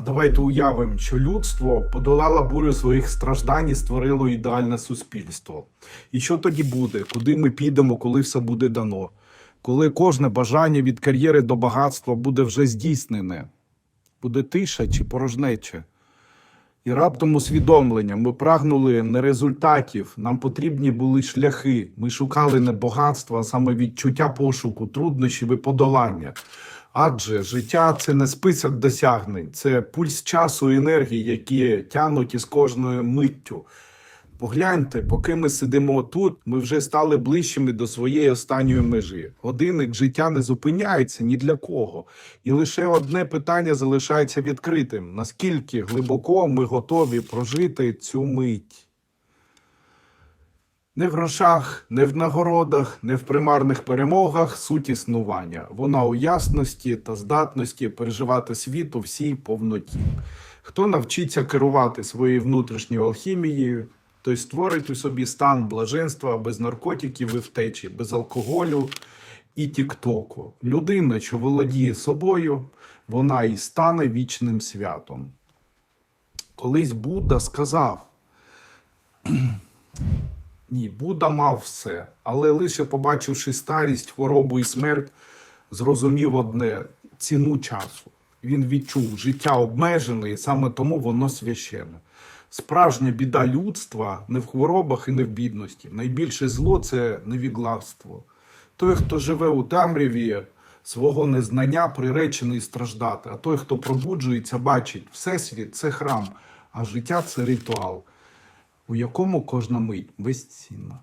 Давайте уявимо, що людство подолало бурю своїх страждань і створило ідеальне суспільство. І що тоді буде? Куди ми підемо, коли все буде дано? Коли кожне бажання від кар'єри до багатства буде вже здійснене? Буде тиша чи порожнече? І раптом усвідомлення. Ми прагнули не результатів, нам потрібні були шляхи. Ми шукали не багатства, а саме відчуття пошуку, труднощів і подолання. Адже життя це не список досягнень, це пульс часу і енергії, які тянуть із кожною миттю. Погляньте, поки ми сидимо тут, ми вже стали ближчими до своєї останньої межі. Годинник життя не зупиняється ні для кого. І лише одне питання залишається відкритим: наскільки глибоко ми готові прожити цю мить? Не в грошах, не в нагородах, не в примарних перемогах суть існування. Вона у ясності та здатності переживати світ у всій повноті. Хто навчиться керувати своєю внутрішньою алхімією, той створить у собі стан блаженства без наркотиків і втечі, без алкоголю і тіктоку. Людина, що володіє собою, вона і стане вічним святом. Колись Будда сказав. Ні, Будда мав все, але лише побачивши старість, хворобу і смерть, зрозумів одне ціну часу. Він відчув життя обмежене, і саме тому воно священне. Справжня біда людства не в хворобах і не в бідності. Найбільше зло це невігластво. Той, хто живе у темряві свого незнання, приречений страждати. А той, хто пробуджується, бачить, всесвіт це храм, а життя це ритуал у якому кожна мить безцінна.